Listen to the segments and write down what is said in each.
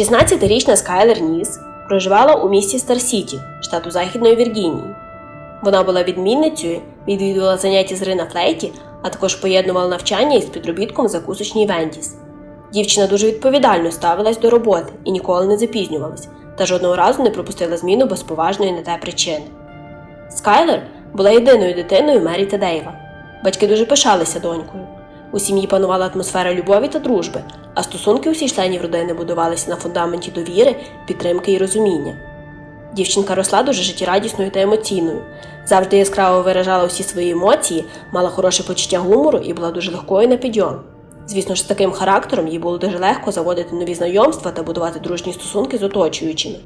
16-річна Скайлер Ніс проживала у місті Стар-Сіті, штату Західної Віргінії. Вона була відмінницею, відвідувала заняття з гри на флейті, а також поєднувала навчання із підробітком в закусочній Вендіс. Дівчина дуже відповідально ставилась до роботи і ніколи не запізнювалась, та жодного разу не пропустила зміну без поважної на те причини. Скайлер була єдиною дитиною Мері та Дейва. Батьки дуже пишалися донькою. У сім'ї панувала атмосфера любові та дружби, а стосунки усіх членів родини будувалися на фундаменті довіри, підтримки і розуміння. Дівчинка росла дуже життєрадісною та емоційною, завжди яскраво виражала усі свої емоції, мала хороше почуття гумору і була дуже легкою на підйом. Звісно ж, з таким характером їй було дуже легко заводити нові знайомства та будувати дружні стосунки з оточуючими.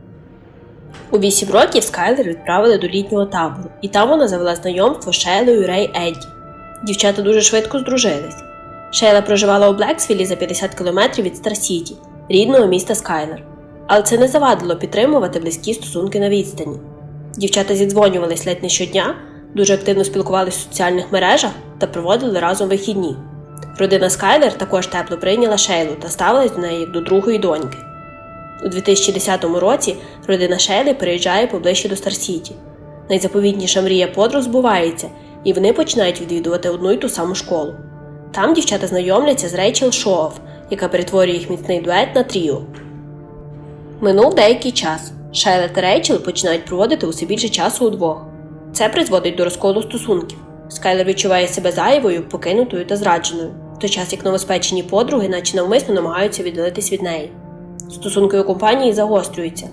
У 8 років Скайлер відправили до літнього табору, і там вона завела знайомство з Шейлою Рей Едді. Дівчата дуже швидко здружились. Шейла проживала у Блексвілі за 50 кілометрів від Стар-Сіті, рідного міста Скайлер. Але це не завадило підтримувати близькі стосунки на відстані. Дівчата зідзвонювались ледь не щодня, дуже активно спілкувалися в соціальних мережах та проводили разом вихідні. Родина Скайлер також тепло прийняла Шейлу та ставилась до неї як до другої доньки. У 2010 році родина Шейли переїжджає поближче до Стар-Сіті. Найзаповітніша мрія подруг збувається, і вони починають відвідувати одну й ту саму школу. Там дівчата знайомляться з Рейчел Шоов, яка перетворює їх міцний дует на тріо. Минув деякий час. Шайла та Рейчел починають проводити усе більше часу удвох. Це призводить до розколу стосунків. Скайлер відчуває себе зайвою, покинутою та зрадженою, в той час як новоспечені подруги, наче навмисно намагаються віддалитись від неї. Стосунки у компанії загострюються.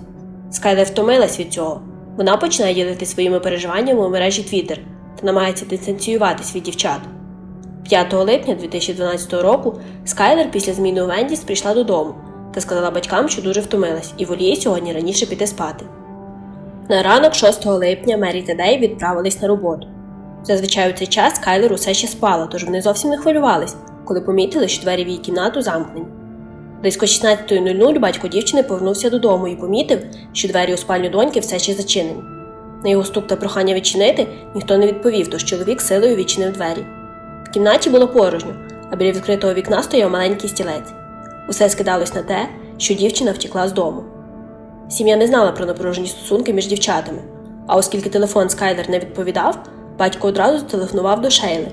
Скайлер втомилась від цього. Вона починає ділитися своїми переживаннями у мережі Twitter та намагається дистанціюватись від дівчат. 5 липня 2012 року Скайлер після зміни у Вендіс прийшла додому та сказала батькам, що дуже втомилась і воліє сьогодні раніше піти спати. На ранок 6 липня Мері та Дей відправились на роботу. Зазвичай у цей час Скайлер усе ще спала, тож вони зовсім не хвилювались, коли помітили, що двері в її кімнату замкнені. Близько 16.00 батько дівчини повернувся додому і помітив, що двері у спальню доньки все ще зачинені. На його стук та прохання відчинити ніхто не відповів, тож чоловік силою відчинив двері. В кімнаті було порожньо, а біля відкритого вікна стояв маленький стілець. Усе скидалось на те, що дівчина втекла з дому. Сім'я не знала про напружені стосунки між дівчатами, а оскільки телефон Скайлер не відповідав, батько одразу зателефонував до Шейли.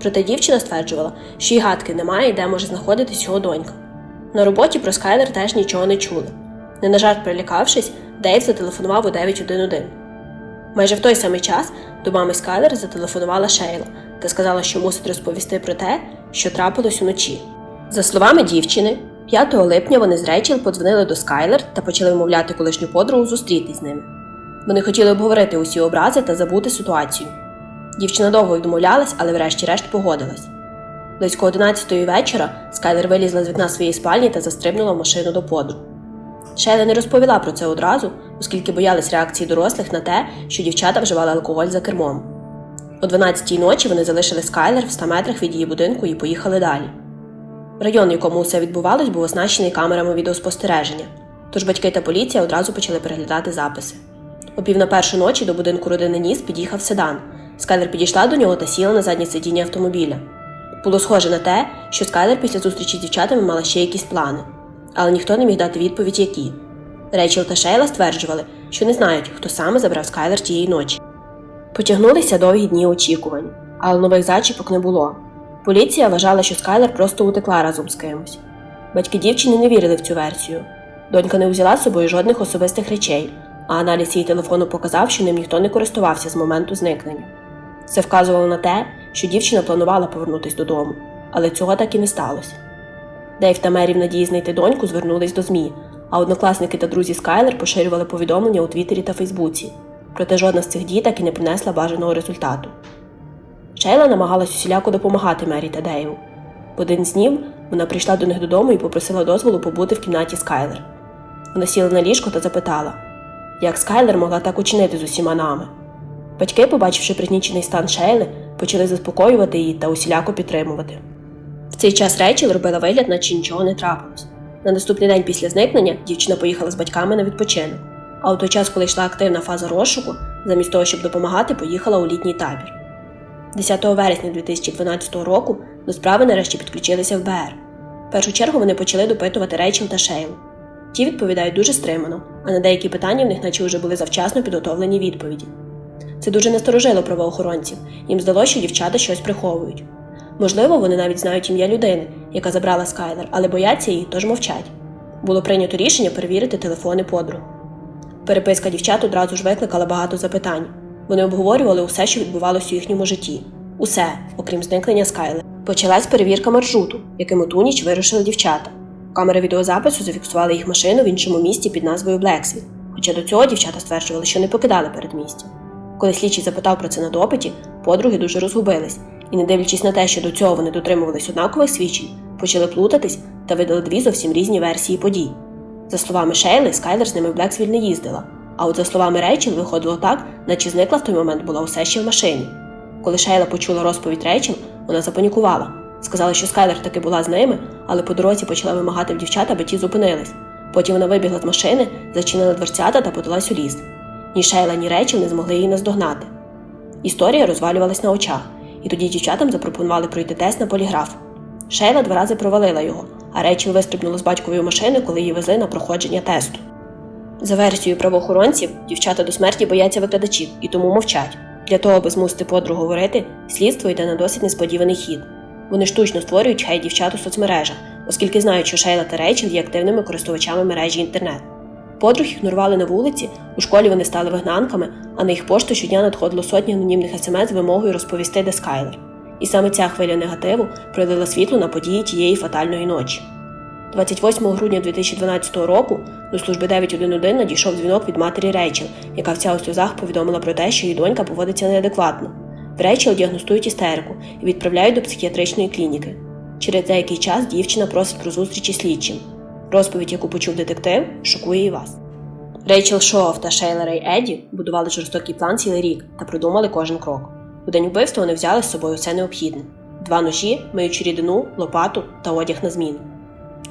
Проте дівчина стверджувала, що й гадки немає, і де може знаходитись його донька. На роботі про Скайлер теж нічого не чули. Не на жарт прилякавшись, Дейв зателефонував у 911. Майже в той самий час до мами Скайлер зателефонувала Шейла та сказала, що мусить розповісти про те, що трапилось уночі. За словами дівчини, 5 липня вони з Рейчел подзвонили до Скайлер та почали вмовляти колишню подругу зустрітись з ними. Вони хотіли обговорити усі образи та забути ситуацію. Дівчина довго відмовлялась, але врешті-решт погодилась. Близько 11-ї вечора Скайлер вилізла з вікна своєї спальні та застрибнула в машину до подруг. Шейла не розповіла про це одразу, оскільки боялись реакції дорослих на те, що дівчата вживали алкоголь за кермом. О 12-й ночі вони залишили Скайлер в 100 метрах від її будинку і поїхали далі. Район, в якому все відбувалось, був оснащений камерами відеоспостереження, тож батьки та поліція одразу почали переглядати записи. О пів на першу ночі до будинку родини Ніс під'їхав седан. Скайлер підійшла до нього та сіла на заднє сидіння автомобіля. Було схоже на те, що Скайлер після зустрічі з дівчатами мала ще якісь плани, але ніхто не міг дати відповідь, які. Рейчел та Шейла стверджували, що не знають, хто саме забрав Скайлер тієї ночі. Потягнулися довгі дні очікувань, але нових зачіпок не було. Поліція вважала, що Скайлер просто утекла разом з кимось. Батьки дівчини не вірили в цю версію. Донька не взяла з собою жодних особистих речей, а аналіз її телефону показав, що ним ніхто не користувався з моменту зникнення. Це вказувало на те, що дівчина планувала повернутися додому, але цього так і не сталося. Дейв та Мері в надії знайти доньку звернулись до ЗМІ, а однокласники та друзі Скайлер поширювали повідомлення у Твіттері та Фейсбуці. Проте жодна з цих дій так і не принесла бажаного результату. Шейла намагалась усіляко допомагати Мері та Дейву. В один з днів вона прийшла до них додому і попросила дозволу побути в кімнаті Скайлер. Вона сіла на ліжко та запитала, як Скайлер могла так учинити з усіма нами. Батьки, побачивши пригнічений стан Шейли, почали заспокоювати її та усіляко підтримувати. В цей час Рейчел робила вигляд, наче нічого не трапилось. На наступний день після зникнення дівчина поїхала з батьками на відпочинок, а у той час, коли йшла активна фаза розшуку, замість того, щоб допомагати, поїхала у літній табір. 10 вересня 2012 року до справи нарешті підключилися ФБР. В першу чергу вони почали допитувати Рейчел та Шейлу. Ті відповідають дуже стримано, а на деякі питання в них наче вже були завчасно підготовлені відповіді. Це дуже насторожило правоохоронців, їм здалося, що дівчата щось приховують. Можливо, вони навіть знають ім'я людини, яка забрала Скайлер, але бояться її, тож мовчать. Було прийнято рішення перевірити телефони подруг. Переписка дівчат одразу ж викликала багато запитань. Вони обговорювали усе, що відбувалося у їхньому житті. Усе, окрім зникнення Скайлер. Почалась перевірка маршруту, яким у ту ніч вирушили дівчата. Камери відеозапису зафіксували їх машину в іншому місті під назвою Блексвіт, хоча до цього дівчата стверджували, що не покидали передмістя. Коли слідчий запитав про це на допиті, подруги дуже розгубились і, не дивлячись на те, що до цього вони дотримувались однакових свідчень, почали плутатись та видали дві зовсім різні версії подій. За словами Шейли, Скайлер з ними в Блексвіль не їздила, а от за словами Рейчел виходило так, наче зникла в той момент була усе ще в машині. Коли Шейла почула розповідь Рейчел, вона запанікувала. Сказала, що Скайлер таки була з ними, але по дорозі почала вимагати в дівчат, аби ті зупинились. Потім вона вибігла з машини, зачинила дверцята та подалась у ліс. Ні Шейла, ні Рейчел не змогли її наздогнати. Історія розвалювалась на очах, і тоді дівчатам запропонували пройти тест на поліграф. Шейла два рази провалила його, а Рейчел вистрибнула з батькової машини, коли її везли на проходження тесту. За версією правоохоронців, дівчата до смерті бояться викладачів і тому мовчать. Для того, аби змусити подругу говорити, слідство йде на досить несподіваний хід. Вони штучно створюють хай дівчат у соцмережах, оскільки знають, що Шейла та Рейчел є активними користувачами мережі інтернет. Подруг ігнорували на вулиці, у школі вони стали вигнанками, а на їх пошту щодня надходило сотні анонімних смс з вимогою розповісти, де Скайлер. І саме ця хвиля негативу пролила світло на події тієї фатальної ночі. 28 грудня 2012 року до служби 911 надійшов дзвінок від матері Рейчел, яка вся у сльозах повідомила про те, що її донька поводиться неадекватно. В Рейчел діагностують істерику і відправляють до психіатричної клініки. Через деякий час дівчина просить про зустрічі слідчим. Розповідь, яку почув детектив, шокує і вас. Рейчел Шоуф та Шейла Рей Едді будували жорстокий план цілий рік та продумали кожен крок. У день убивства вони взяли з собою все необхідне: два ножі, миючу рідину, лопату та одяг на зміну.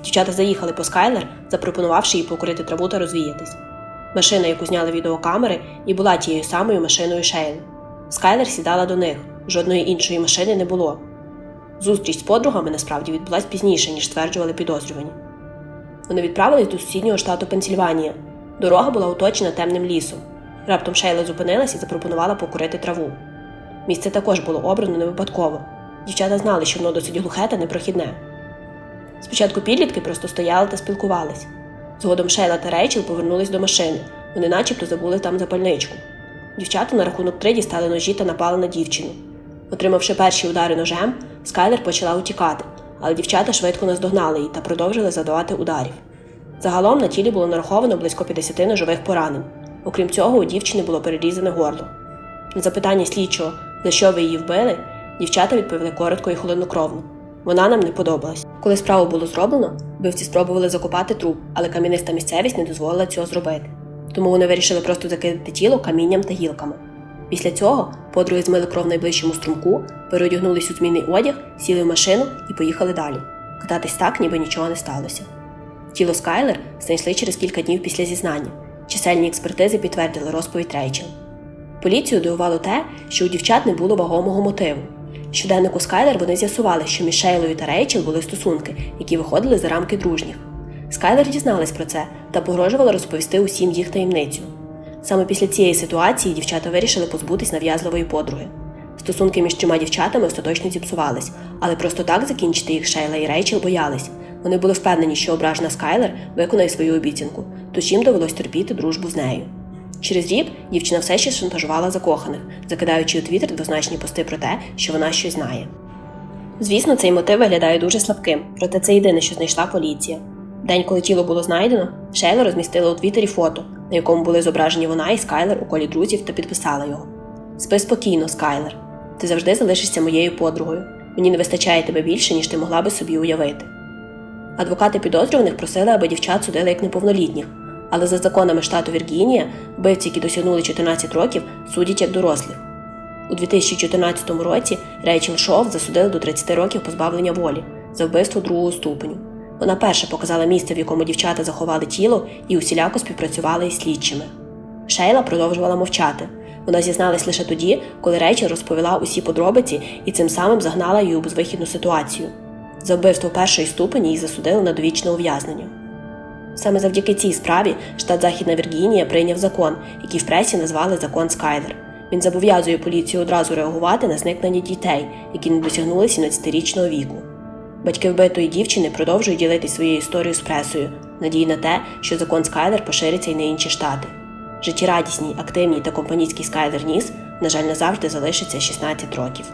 Дівчата заїхали по Скайлер, запропонувавши їй покурити траву та розвіятись. Машина, яку зняли відеокамери, і була тією самою машиною Шейли. Скайлер сідала до них, жодної іншої машини не було. Зустріч з подругами насправді відбулась пізніше, ніж стверджували підозрювані. Вони відправились до сусіднього штату Пенсільванія. Дорога була оточена темним лісом. Раптом Шейла зупинилась і запропонувала покурити траву. Місце також було обрано не випадково. Дівчата знали, що воно досить глухе та непрохідне. Спочатку підлітки просто стояли та спілкувались. Згодом Шейла та Рейчел повернулись до машини, вони начебто забули там запальничку. Дівчата на рахунок три дістали ножі та напали на дівчину. Отримавши перші удари ножем, Скайлер почала утікати, але дівчата швидко наздогнали її та продовжили задавати ударів. Загалом на тілі було нараховано близько 50 ножових поранень. Окрім цього, у дівчини було перерізане горло. На запитання слідчого, за що ви її вбили, дівчата відповіли коротко і холоднокровно. Вона нам не подобалась. Коли справу було зроблено, вбивці спробували закопати труп, але кам'яниста місцевість не дозволила цього зробити. Тому вони вирішили просто закидати тіло камінням та гілками. Після цього подруги змили кров найближчому струмку, переодягнулись у змінний одяг, сіли в машину і поїхали далі. Кататись так, ніби нічого не сталося. Тіло Скайлер знайшли через кілька днів після зізнання. Чисельні експертизи підтвердили розповідь Рейчел. Поліцію дивувало те, що у дівчат не було вагомого мотиву. Щоденнику Скайлер вони з'ясували, що між та Рейчел були стосунки, які виходили за рамки дружніх. Скайлер дізналась про це та погрожувала розповісти усім їх таємницю. Саме після цієї ситуації дівчата вирішили позбутись нав'язливої подруги. Стосунки між трьома дівчатами остаточно зіпсувались, але просто так закінчити їх Шейла і Рейчел боялись. Вони були впевнені, що ображена Скайлер виконає свою обіцянку, тож їм довелось терпіти дружбу з нею. Через рік дівчина все ще шантажувала закоханих, закидаючи у твіттер двозначні пости про те, що вона щось знає. Звісно, цей мотив виглядає дуже слабким, проте це єдине, що знайшла поліція. День, коли тіло було знайдено, Шейла розмістила у твіттері фото, на якому були зображені вона і Скайлер у колі друзів та підписала його. Спи спокійно, Скайлер. Ти завжди залишишся моєю подругою. Мені не вистачає тебе більше, ніж ти могла би собі уявити. Адвокати підозрюваних просили, аби дівчат судили як неповнолітніх, але за законами штату Віргінія вбивці, які досягнули 14 років, судять як дорослих. У 2014 році Рейчел Шоф засудили до 30 років позбавлення волі за вбивство другого ступеню. Вона перша показала місце, в якому дівчата заховали тіло і усіляко співпрацювали із слідчими. Шейла продовжувала мовчати. Вона зізналась лише тоді, коли Рейчел розповіла усі подробиці і цим самим загнала її у безвихідну ситуацію. За вбивство першої ступені її засудили на довічне ув'язнення. Саме завдяки цій справі штат Західна Віргінія прийняв закон, який в пресі назвали закон Скайлер. Він зобов'язує поліцію одразу реагувати на зникнення дітей, які не досягнули 17-річного віку. Батьки вбитої дівчини продовжують ділити своєю історією з пресою, надії на те, що закон Скайлер пошириться й на інші штати. Життєрадісній, активній та компанійський Скайлер Ніс, на жаль, назавжди залишиться 16 років.